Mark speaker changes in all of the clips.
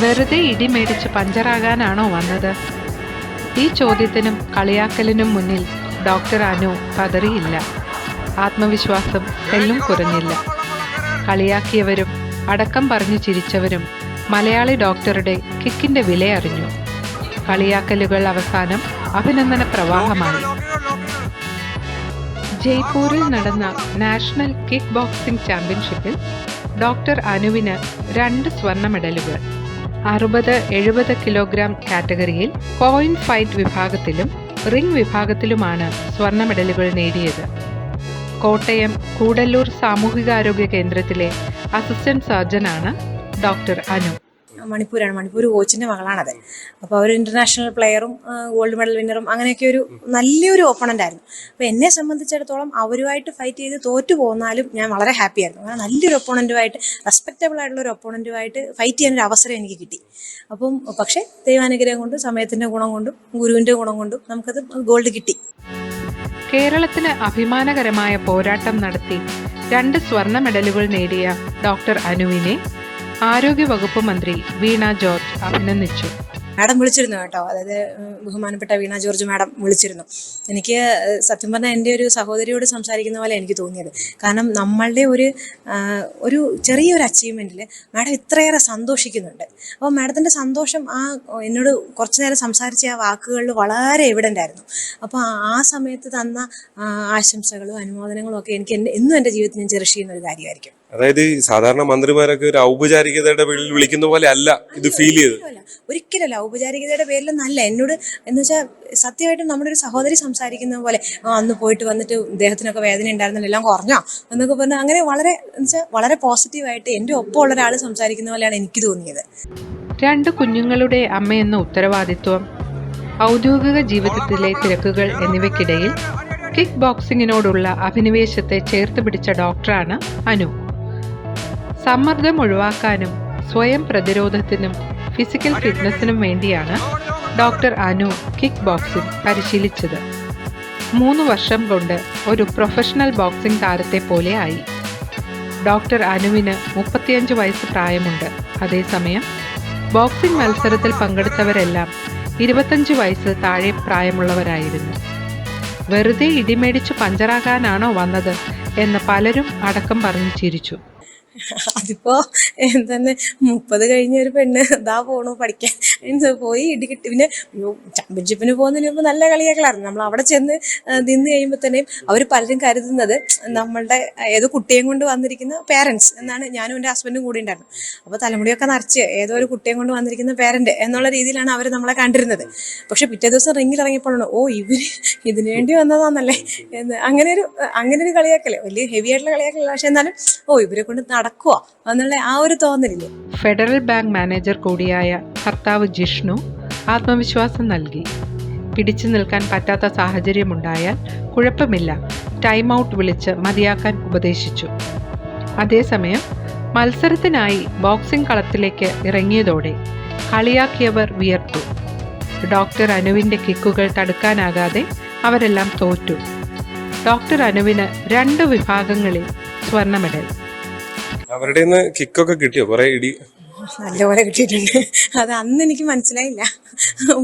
Speaker 1: വെറുതെ ഇടിമേടിച്ച് പഞ്ചറാകാനാണോ വന്നത്? ഈ ചോദ്യത്തിനും കളിയാക്കലിനും മുന്നിൽ ഡോക്ടർ അനു പതറിയില്ല. ആത്മവിശ്വാസം തെല്ലും കുറഞ്ഞില്ല. കളിയാക്കിയവരും അടക്കം പറഞ്ഞു ചിരിച്ചവരും മലയാളി ഡോക്ടറുടെ കിക്കിന്റെ വില അറിഞ്ഞു. കളിയാക്കലുകൾ അവസാനം അഭിനന്ദന പ്രവാഹമായി ജയ്പൂരിൽ നടന്ന നാഷണൽ കിക്ക് ബോക്സിംഗ് ചാമ്പ്യൻഷിപ്പിൽ ഡോക്ടർ അനുവിന് രണ്ട് സ്വർണ മെഡലുകൾ. അറുപത് എഴുപത് കിലോഗ്രാം കാറ്റഗറിയിൽ പോയിന്റ് ഫൈറ്റ് വിഭാഗത്തിലും റിംഗ് വിഭാഗത്തിലുമാണ് സ്വർണ മെഡലുകൾ നേടിയത്. കോട്ടയം കൂടല്ലൂർ സാമൂഹികാരോഗ്യ കേന്ദ്രത്തിലെ അസിസ്റ്റന്റ് സർജനാണ് ഡോക്ടർ അനു.
Speaker 2: മണിപ്പൂരാണ്. മണിപ്പൂർ കോച്ചിന്റെ മകളാണത്. അപ്പോൾ അവർ ഇന്റർനാഷണൽ പ്ലെയറും ഗോൾഡ് മെഡൽ വിന്നറും അങ്ങനെയൊക്കെ ഒരു നല്ലൊരു ഓപ്പണന്റ് ആയിരുന്നു. അപ്പോൾ എന്നെ സംബന്ധിച്ചിടത്തോളം അവരുമായിട്ട് ഫൈറ്റ് ചെയ്ത് തോറ്റു പോന്നാലും ഞാൻ വളരെ ഹാപ്പി ആയിരുന്നു. കാരണം നല്ലൊരു ഒപ്പോണന്റുമായിട്ട് റെസ്പെക്റ്റബിൾ ആയിട്ടുള്ള ഒരു ഒപ്പോണന്റുമായിട്ട് ഫൈറ്റ് ചെയ്യാൻ ഒരു അവസരം എനിക്ക് കിട്ടി. അപ്പം പക്ഷേ ദൈവാനുഗ്രഹം കൊണ്ടും സമയത്തിന്റെ ഗുണം കൊണ്ടും ഗുരുവിന്റെ ഗുണം കൊണ്ടും നമുക്കത് ഗോൾഡ് കിട്ടി.
Speaker 1: കേരളത്തിന് അഭിമാനകരമായ പോരാട്ടം നടത്തി രണ്ട് സ്വർണ മെഡലുകൾ നേടിയ ഡോക്ടർ അനുവിനെ ആരോഗ്യവകുപ്പ് മന്ത്രി വീണ ജോർജ് അഭിനന്ദിച്ചു.
Speaker 2: മാഡം വിളിച്ചിരുന്നു കേട്ടോ. അതായത് ബഹുമാനപ്പെട്ട വീണ ജോർജ് മാഡം വിളിച്ചിരുന്നു. എനിക്ക് സത്യം പറഞ്ഞാൽ എന്റെ ഒരു സഹോദരിയോട് സംസാരിക്കുന്ന പോലെ എനിക്ക് തോന്നിയത്. കാരണം നമ്മളുടെ ഒരു ഒരു ചെറിയൊരു അച്ചീവ്മെന്റിൽ മാഡം ഇത്രയേറെ സന്തോഷിക്കുന്നുണ്ട്. അപ്പോൾ മാഡത്തിന്റെ സന്തോഷം ആ എന്നോട് കുറച്ച് നേരം സംസാരിച്ച ആ വാക്കുകളിൽ വളരെ എവിഡന്റ് ആയിരുന്നു. അപ്പോൾ ആ- സമയത്ത് തന്ന ആശംസകളും അനുമോദനങ്ങളും ഒക്കെ എനിക്ക് എന്റെ എന്നും എന്റെ ജീവിതത്തിൽ ഞാൻ ചെറിയ ചെയ്യുന്ന ഒരു കാര്യമായിരിക്കും.
Speaker 3: അതായത് സാധാരണ മന്ത്രിമാരൊക്കെ ഒരു ഔപചാരികതയുടെ പേരിൽ വിളിക്കുന്ന പോലെ അല്ല ഇത് ഫീൽ ചെയ്ത്
Speaker 2: ഒരിക്കലല്ല ഔപചാരികതയുടെ പേരിൽ നല്ല എന്നോട് എന്ന് വെച്ചാൽ സത്യമായിട്ടും നമ്മുടെ ഒരു സഹോദരി സംസാരിക്കുന്ന പോലെ "ആ, അന്ന് പോയിട്ട് വന്നിട്ട് ഇദ്ദേഹത്തിനൊക്കെ വേദന ഉണ്ടായിരുന്നല്ലോ എല്ലാം കുറഞ്ഞോ? എന്നൊക്കെ പറഞ്ഞ് അങ്ങനെ വളരെ എന്ന് വെച്ചാൽ വളരെ പോസിറ്റീവായിട്ട് എന്റെ ഒപ്പമുള്ള ഒരാൾ സംസാരിക്കുന്ന പോലെയാണ് എനിക്ക് തോന്നിയത്.
Speaker 1: രണ്ട് കുഞ്ഞുങ്ങളുടെ അമ്മയെന്ന ഉത്തരവാദിത്വം ഔദ്യോഗിക ജീവിതത്തിലെ തിരക്കുകൾ എന്നിവയ്ക്കിടയിൽ കിക്ക് ബോക്സിങ്ങിനോടുള്ള അഭിനിവേശത്തെ ചേർത്ത് പിടിച്ച ഡോക്ടറാണ് അനു. സമ്മർദ്ദം ഒഴിവാക്കാനും സ്വയം പ്രതിരോധത്തിനും ഫിസിക്കൽ ഫിറ്റ്നസിനും വേണ്ടിയാണ് ഡോക്ടർ അനു കിക്ക് ബോക്സിംഗ് പരിശീലിച്ചത്. മൂന്ന് വർഷം കൊണ്ട് ഒരു പ്രൊഫഷണൽ ബോക്സിംഗ് താരത്തെ പോലെ ആയി. ഡോക്ടർ അനുവിന് മുപ്പത്തിയഞ്ച് വയസ്സ് പ്രായമുണ്ട്. അതേസമയം ബോക്സിംഗ് മത്സരത്തിൽ പങ്കെടുത്തവരെല്ലാം ഇരുപത്തഞ്ച് വയസ്സ് താഴെ പ്രായമുള്ളവരായിരുന്നു. വെറുതെ ഇടിമേടിച്ച് പഞ്ചറാകാനാണോ വന്നത് എന്ന് പലരും അടക്കം പറഞ്ഞു ചിരിച്ചു.
Speaker 2: അതിപ്പോ എന്തെന്നെ മുപ്പത് കഴിഞ്ഞ ഒരു പെണ്ണ് ഇതാ പോണു പഠിക്കാൻ. മീൻസ് പോയി ഇടി കിട്ടി. പിന്നെ ചാമ്പ്യൻഷിപ്പിന് പോകുന്നതിന് മുമ്പ് നല്ല കളിയാക്കളായിരുന്നു നമ്മൾ അവിടെ ചെന്ന് നിന്ന് കഴിയുമ്പോൾ തന്നെയും അവർ പലരും കരുതുന്നത് നമ്മളുടെ ഏതോ കുട്ടിയെയും കൊണ്ട് വന്നിരിക്കുന്ന പേരൻസ് എന്നാണ് ഞാനും എന്റെ ഹസ്ബൻഡും കൂടി ഉണ്ടായിരുന്നു അപ്പോൾ തലമുടിയൊക്കെ നിറച്ച് ഏതോ ഒരു കുട്ടിയെയും കൊണ്ട് വന്നിരിക്കുന്ന പേരന്റ് എന്നുള്ള രീതിയിലാണ് അവർ നമ്മളെ കണ്ടിരുന്നത്. പക്ഷെ പിറ്റേ ദിവസം റിങ്ങിൽ ഇറങ്ങിയപ്പോഴാണ് ഓ ഇവർ ഇതിനു വേണ്ടി വന്നതാന്നല്ലേ? എന്ന്. അങ്ങനെ ഒരു അങ്ങനെ ഒരു കളിയാക്കൽ. വലിയ ഹെവി ആയിട്ടുള്ള കളിയാക്കലല്ല. പക്ഷെ എന്നാലും ഓ ഇവരെ കൊണ്ട് നടക്കുവോ. എന്നുള്ള ആ ഒരു തോന്നലില്ലേ?
Speaker 1: ഫെഡറൽ ബാങ്ക് മാനേജർ കൂടിയായ ഭർത്താവ് ജിഷ്ണു ആത്മവിശ്വാസം നൽകി. പിടിച്ചു നിൽക്കാൻ പറ്റാത്ത സാഹചര്യമുണ്ടായാൽ കുഴപ്പമില്ല. ടൈം ഔട്ട് വിളിച്ച് മതിയാക്കാൻ ഉപദേശിച്ചു. അതേസമയം മത്സരത്തിനായി ബോക്സിംഗ് കളത്തിലേക്ക് ഇറങ്ങിയതോടെ കളിയാക്കിയവർ വിയർത്തു. ഡോക്ടർ അനുവിന്റെ കിക്കുകൾ തടുക്കാനാകാതെ അവരെല്ലാം തോറ്റു. ഡോക്ടർ അനുവിന് രണ്ട് വിഭാഗങ്ങളിൽ സ്വർണ മെഡൽ
Speaker 3: അവരുടെ നിന്ന് കിക്കൊക്കെ കിട്ടിയോ? കുറെ ഇടി
Speaker 2: നല്ലപോലെ കിട്ടിയിട്ടുണ്ട്. അത് അന്ന് എനിക്ക് മനസ്സിലായില്ല.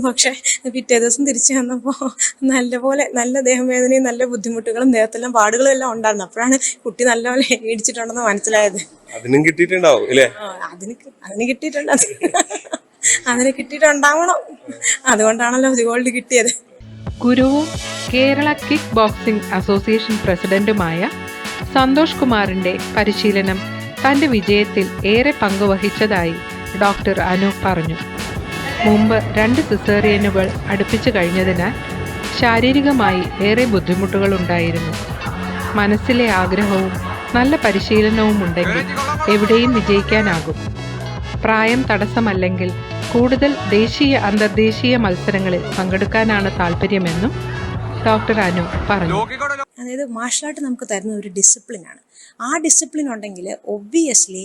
Speaker 2: പക്ഷെ പിറ്റേ ദിവസം തിരിച്ചു വന്നപ്പോൾ നല്ലപോലെ നല്ല ദേഹവേദനയും നല്ല ബുദ്ധിമുട്ടുകളും ദേഹത്തെല്ലാം പാടുകളും എല്ലാം ഉണ്ടായിരുന്നു. അപ്പോഴാണ് കുട്ടി നല്ലപോലെ ഇടിച്ചിട്ടുണ്ടെന്ന് മനസ്സിലായത്.
Speaker 3: അതിനും കിട്ടിയിട്ടുണ്ടാവും
Speaker 2: അതിന് അതിന് കിട്ടിയിട്ടുണ്ട് അത്. അതിന് കിട്ടിയിട്ടുണ്ടാവണം. അതുകൊണ്ടാണല്ലോ ഒരു ഗോൾഡ് കിട്ടിയത്.
Speaker 1: ഗുരുവും കേരള കിക്ക് ബോക്സിംഗ് അസോസിയേഷൻ പ്രസിഡന്റുമായ സന്തോഷ് കുമാറിന്റെ പരിശീലനം തന്റെ വിജയത്തിൽ ഏറെ പങ്കുവഹിച്ചതായി ഡോക്ടർ അനു പറഞ്ഞു. മുമ്പ് രണ്ട് സിസേറിയനുകൾ അടുപ്പിച്ചു കഴിഞ്ഞതിനാൽ ശാരീരികമായി ഏറെ ബുദ്ധിമുട്ടുകൾ ഉണ്ടായിരുന്നു മനസ്സിലെ ആഗ്രഹവും നല്ല പരിശീലനവും ഉണ്ടെങ്കിൽ എവിടെയും വിജയിക്കാനാകും. പ്രായം തടസ്സമല്ലെങ്കിൽ കൂടുതൽ ദേശീയ അന്തർദേശീയ മത്സരങ്ങളിൽ പങ്കെടുക്കാനാണ് താല്പര്യമെന്നും ഡോക്ടർ അനു പറഞ്ഞു.
Speaker 2: അതായത് മാർഷൽ ആർട്ട് നമുക്ക് തരുന്ന ഒരു ഡിസിപ്ലിനാണ് ആ ഡിസിപ്ലിൻ ഉണ്ടെങ്കിൽ ഒബ്വിയസ്ലി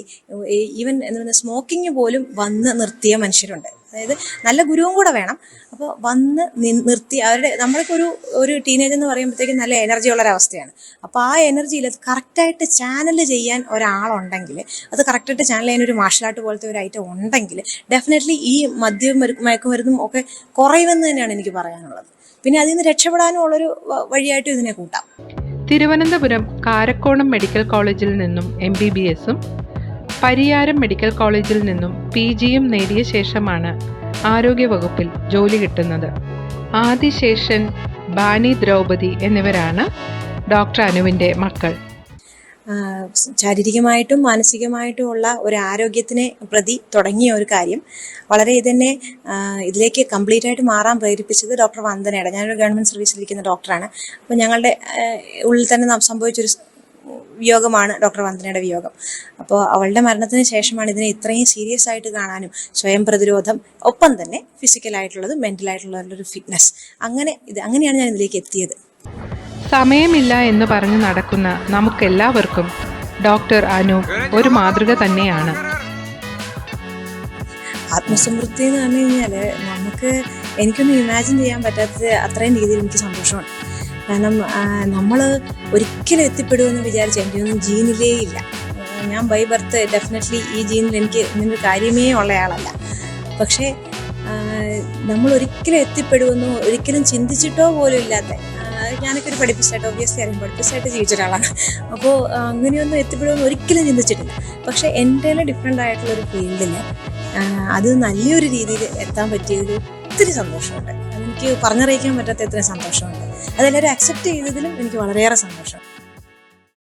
Speaker 2: ഈവൻ എന്താ പറയുക സ്മോക്കിങ് പോലും വന്ന് നിർത്തിയ മനുഷ്യരുണ്ട്. അതായത് നല്ല ഗുരുവും കൂടെ വേണം. അപ്പോൾ വന്ന് നിർത്തി അവരുടെ നമ്മളൊക്കെ ഒരു ഒരു ടീനേജ് എന്ന് പറയുമ്പോഴത്തേക്കും നല്ല എനർജി ഉള്ള ഒരവസ്ഥയാണ് അപ്പോൾ ആ എനർജിയിൽ അത് കറക്റ്റായിട്ട് ചാനൽ ചെയ്യാൻ ഒരാളുണ്ടെങ്കിൽ അത് കറക്റ്റായിട്ട് ചാനൽ ചെയ്യാൻ ഒരു മാർഷൽ ആർട്ട് പോലത്തെ ഒരു ഐറ്റം ഉണ്ടെങ്കിൽ ഡെഫിനറ്റ്ലി ഈ മദ്യം മരു- മയക്കുമരുന്നും ഒക്കെ കുറയുമെന്ന് തന്നെയാണ് എനിക്ക് പറയാനുള്ളത്. പിന്നെ അതിൽ നിന്ന് രക്ഷപ്പെടാനും ഉള്ളൊരു വഴിയായിട്ടും ഇതിനെ കൂട്ടാം.
Speaker 1: തിരുവനന്തപുരം കാരക്കോണം മെഡിക്കൽ കോളേജിൽ നിന്നും എം ബി ബി എസും പരിയാരം മെഡിക്കൽ കോളേജിൽ നിന്നും പി ജിയും നേടിയ ശേഷമാണ് ആരോഗ്യവകുപ്പിൽ ജോലി കിട്ടുന്നത്. ആദിശേഷൻ ബാനി ദ്രൗപതി എന്നിവരാണ് ഡോക്ടർ അനുവിന്റെ മക്കൾ.
Speaker 2: ശാരീരികമായിട്ടും മാനസികമായിട്ടും ഉള്ള ഒരു ആരോഗ്യത്തിനെ പ്രതി തുടങ്ങിയ ഒരു കാര്യം. വളരെ ഇതന്നെ ഇതിലേക്ക് കംപ്ലീറ്റ് ആയിട്ട് മാറാൻ പ്രേരിപ്പിച്ചത് ഡോക്ടർ വന്ദനയുടെ ഞാനൊരു ഗവൺമെന്റ് സർവീസിലിരിക്കുന്ന ഡോക്ടറാണ്. അപ്പോൾ ഞങ്ങളുടെ ഉള്ളിൽ തന്നെ സംഭവിച്ചൊരു വിയോഗമാണ് ഡോക്ടർ വന്ദനയുടെ വിയോഗം. അപ്പോൾ അവളുടെ മരണത്തിന് ശേഷമാണ് ഇതിനെ ഇത്രയും സീരിയസ് ആയിട്ട് കാണാനും സ്വയം പ്രതിരോധം ഒപ്പം തന്നെ ഫിസിക്കലായിട്ടുള്ളത് മെന്റലായിട്ടുള്ള ഒരു ഫിറ്റ്നസ് അങ്ങനെ ഇത് അങ്ങനെയാണ് ഞാൻ ഇതിലേക്ക് എത്തിയത്.
Speaker 1: സമയമില്ല എന്ന് പറഞ്ഞ് നടക്കുന്ന നമുക്കെല്ലാവർക്കും ഡോക്ടർ അനു ഒരു മാതൃക തന്നെയാണ്.
Speaker 2: ആത്മസംതൃപ്തി എന്ന് പറഞ്ഞു കഴിഞ്ഞാൽ നമുക്ക് എനിക്കൊന്നും ഇമാജിൻ ചെയ്യാൻ പറ്റാത്ത അത്രയും രീതിയിൽ എനിക്ക് സന്തോഷമാണ്. കാരണം നമ്മൾ ഒരിക്കലും എത്തിപ്പെടുമെന്ന് വിചാരിച്ച എന്റെ ഒന്നും ജീനിലേ ഇല്ല. ഞാൻ ബൈ ബർത്ത് ഡെഫിനറ്റ്ലി ഈ ജീനിൽ എനിക്ക് ഇങ്ങനൊരു കാര്യമേ ഉള്ളയാളല്ല. പക്ഷേ ആ, നമ്മൾ ഒരിക്കലും എത്തിപ്പെടുമെന്നോ ഒരിക്കലും ചിന്തിച്ചിട്ടോ പോലും ഇല്ലാത്ത ഞാനൊക്കെ ഒരു പഠിപ്പിച്ചായിട്ട് ഒബ്വിയസ്ലി അറിയാം പഠിപ്പിച്ചായിട്ട് ജീവിച്ച ഒരാളാണ്. അപ്പോൾ അങ്ങനെയൊന്നും എത്തിപ്പെടുമെന്ന് ഒരിക്കലും ചിന്തിച്ചിട്ടില്ല. പക്ഷേ എന്റെ ഡിഫറെന്റ് ആയിട്ടുള്ളൊരു ഫീൽഡിൽ അത് നല്ലൊരു രീതിയിൽ എത്താൻ പറ്റിയതിൽ ഒത്തിരി സന്തോഷമുണ്ട്. എനിക്ക് പറഞ്ഞറിയിക്കാൻ പറ്റാത്ത എത്ര സന്തോഷമുണ്ട്. അതെല്ലാവരും അക്സെപ്റ്റ് ചെയ്തതിലും എനിക്ക് വളരെയേറെ സന്തോഷം.